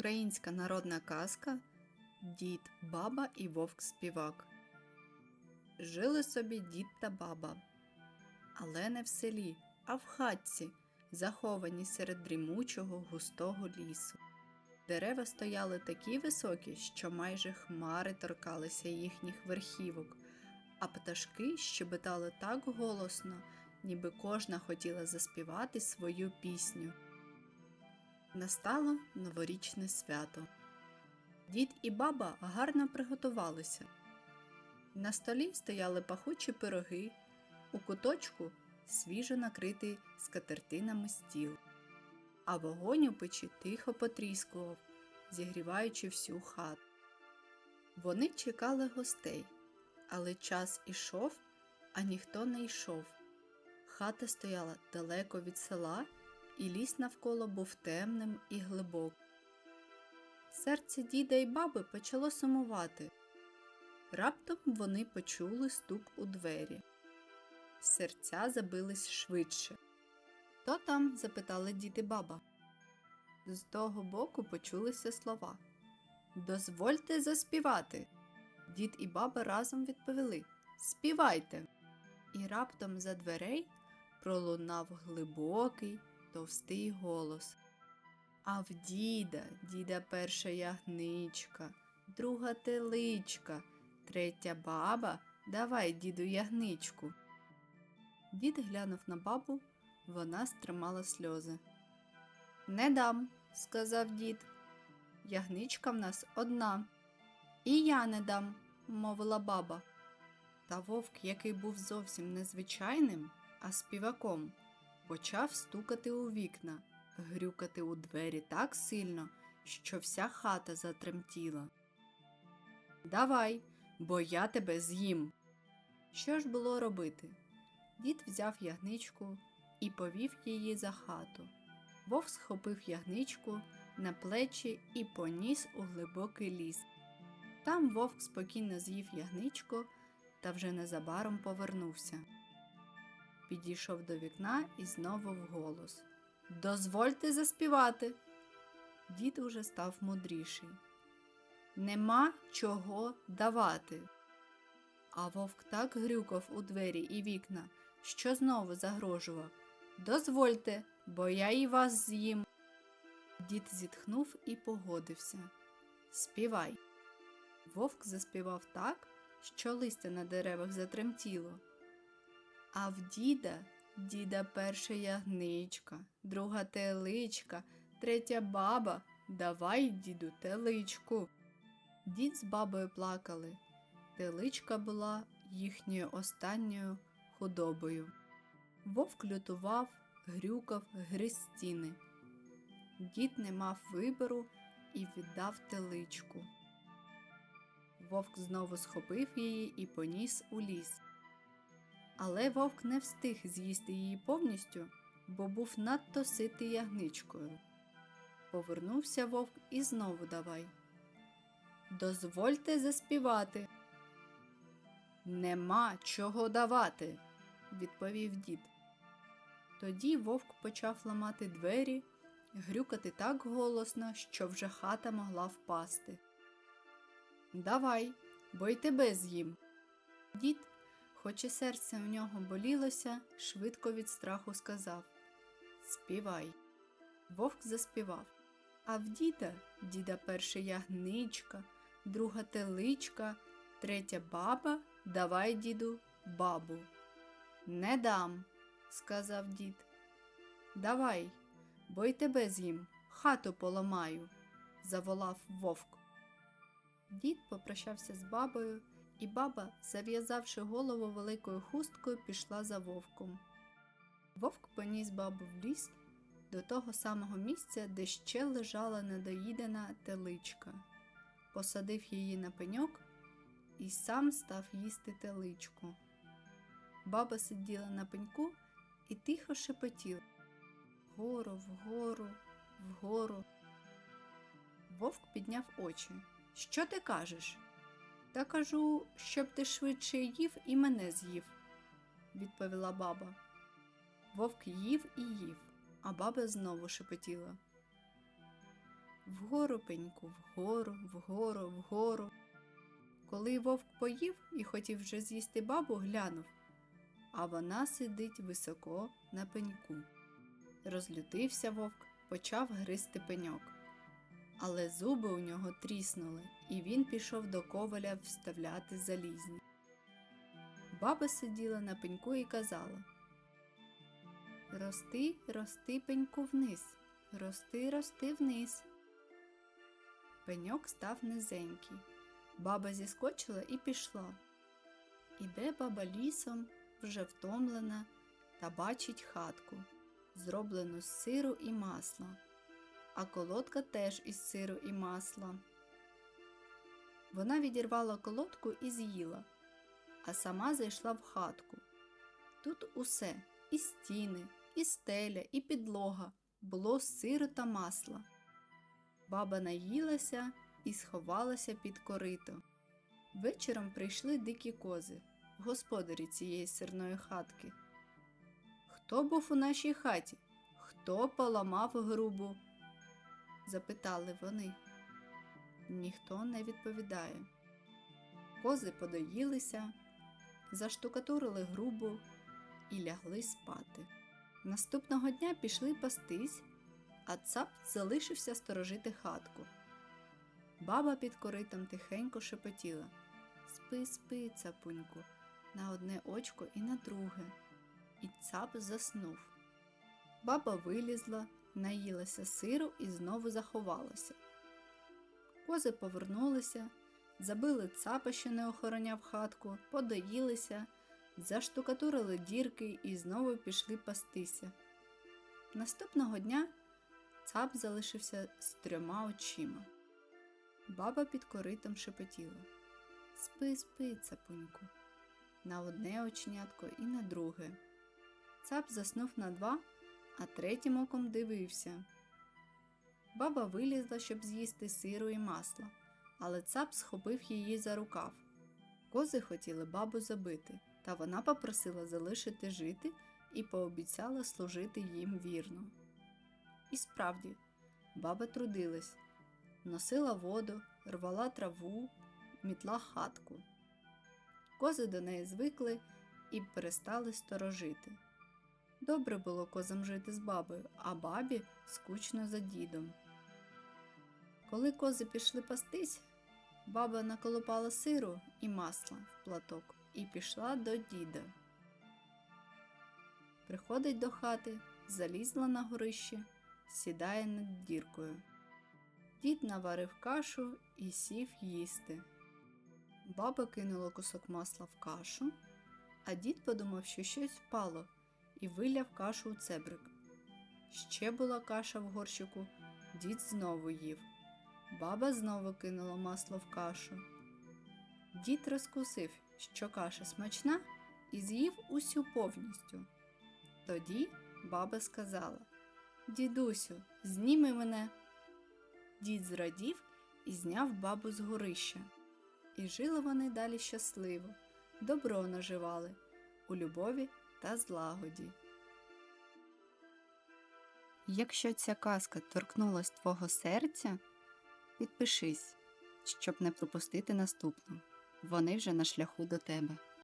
Українська народна казка Дід, баба і вовк співак. Жили собі дід та баба, але не в селі, а в хатці, заховані серед дрімучого густого лісу. Дерева стояли такі високі, що майже хмари торкалися їхніх верхівок, а пташки щебетали так голосно, ніби кожна хотіла заспівати свою пісню. Настало новорічне свято. Дід і баба гарно приготувалися. На столі стояли пахучі пироги, у куточку свіжо накритий скатертинами стіл, а вогонь у печі тихо потріскував, зігріваючи всю хату. Вони чекали гостей, але час ішов, а ніхто не йшов. Хата стояла далеко від села, і ліс навколо був темним і глибоким. Серце діда і баби почало сумувати. Раптом вони почули стук у двері. Серця забились швидше. Хто там? запитали дід і баба. З того боку почулися слова. Дозвольте заспівати. Дід і баба разом відповіли Співайте. І раптом за дверей пролунав глибокий, товстий голос. А в діда, діда перша ягничка, друга теличка, третя баба, давай, діду, ягничку. Дід глянув на бабу, вона стримала сльози. Не дам, сказав дід. Ягничка в нас одна. І я не дам, мовила баба. Та вовк, який був зовсім незвичайним, а співаком, почав стукати у вікна, грюкати у двері так сильно, що вся хата затремтіла. Давай, бо я тебе з'їм. Що ж було робити? Дід взяв ягничку і повів її за хату. Вовк схопив ягничку на плечі і поніс у глибокий ліс. Там вовк спокійно з'їв ягничку та вже незабаром повернувся. Підійшов до вікна і знову вголос Дозвольте заспівати. Дід уже став мудріший. Нема чого давати. А вовк так грюкав у двері і вікна, що знову загрожував. Дозвольте, бо я і вас з'їм. Дід зітхнув і погодився. Співай. Вовк заспівав так, що листя на деревах затремтіло. А в діда, діда перша ягничка, друга теличка, третя баба, давай, діду, теличку. Дід з бабою плакали. Теличка була їхньою останньою худобою. Вовк лютував, грюкав, гриз стіни. Дід не мав вибору і віддав теличку. Вовк знову схопив її і поніс у ліс. Але вовк не встиг з'їсти її повністю, бо був надто ситий ягничкою. Повернувся вовк і знову давай. Дозвольте заспівати. Нема чого давати, відповів дід. Тоді вовк почав ламати двері, грюкати так голосно, що вже хата могла впасти. Давай, бо й тебе з'їм. Дід, хоч і серце в нього болілося, швидко від страху сказав Співай. Вовк заспівав. А в діда, діда перша ягничка, друга теличка, третя баба, давай, діду, бабу. Не дам, сказав дід. Давай, бо й тебе з'їм, хату поламаю, заволав вовк. Дід попрощався з бабою, і баба, зав'язавши голову великою хусткою, пішла за вовком. Вовк поніс бабу в ліс до того самого місця, де ще лежала недоїдена теличка, посадив її на пеньок і сам став їсти теличку. Баба сиділа на пеньку і тихо шепотіла вгору, вгору, вгору. Вовк підняв очі. Що ти кажеш? Та кажу, щоб ти швидше їв і мене з'їв, відповіла баба. Вовк їв і їв, а баба знову шепотіла. вгору пеньку, вгору, вгору, вгору. Коли вовк поїв і хотів вже з'їсти бабу, глянув, а вона сидить високо на пеньку. Розлютився вовк, почав гризти пеньок. Але зуби у нього тріснули, і він пішов до коваля вставляти залізні. Баба сиділа на пеньку і казала Рости, рости пеньку вниз, рости, рости вниз. Пеньок став низенький. Баба зіскочила і пішла. Іде баба лісом, вже втомлена, та бачить хатку, зроблену з сиру і масла, а колодка теж із сиру і масла. Вона відірвала колодку і з'їла, а сама зайшла в хатку. Тут усе і стіни, і стеля, і підлога було сиру та масла. Баба наїлася і сховалася під корито. Вечором прийшли дикі кози, господарі цієї сирної хатки. Хто був у нашій хаті? Хто поламав грубу? Запитали вони. Ніхто не відповідає. Кози подоїлися, заштукатурили грубу і лягли спати. Наступного дня пішли пастись, а цап залишився сторожити хатку. Баба під коритом тихенько шепотіла Спи, спи, цапуньку, на одне очко і на друге. І цап заснув. Баба вилізла, наїлася сиру і знову заховалася. Кози повернулися, забили цапа, що не охороняв хатку, подоїлися, заштукатурили дірки і знову пішли пастися. Наступного дня цап залишився з трьома очима. Баба під коритом шепотіла Спи, спи, цапуньку, на одне очнятко і на друге. Цап заснув на два, а третім оком дивився. Баба вилізла, щоб з'їсти сиру і масла, але цап схопив її за рукав. Кози хотіли бабу забити, та вона попросила залишити жити і пообіцяла служити їм вірно. І справді, баба трудилась, носила воду, рвала траву, мітла хатку. Кози до неї звикли і перестали сторожити. Добре було козам жити з бабою, а бабі скучно за дідом. Коли кози пішли пастись, баба наколопала сиру і масла в платок і пішла до діда. Приходить до хати, залізла на горище, сідає над діркою. Дід наварив кашу і сів їсти. Баба кинула кусок масла в кашу, а дід подумав, що щось впало, і виляв кашу у цебрик. Ще була каша в горщику, дід знову їв. Баба знову кинула масло в кашу. Дід розкусив, що каша смачна, і з'їв усю повністю. Тоді баба сказала Дідусю, зніми мене. Дід зрадів і зняв бабу з горища. І жили вони далі щасливо, добро наживали у любові та злагоді. Якщо ця казка торкнулась твого серця, підпишись, щоб не пропустити наступну. Вони вже на шляху до тебе.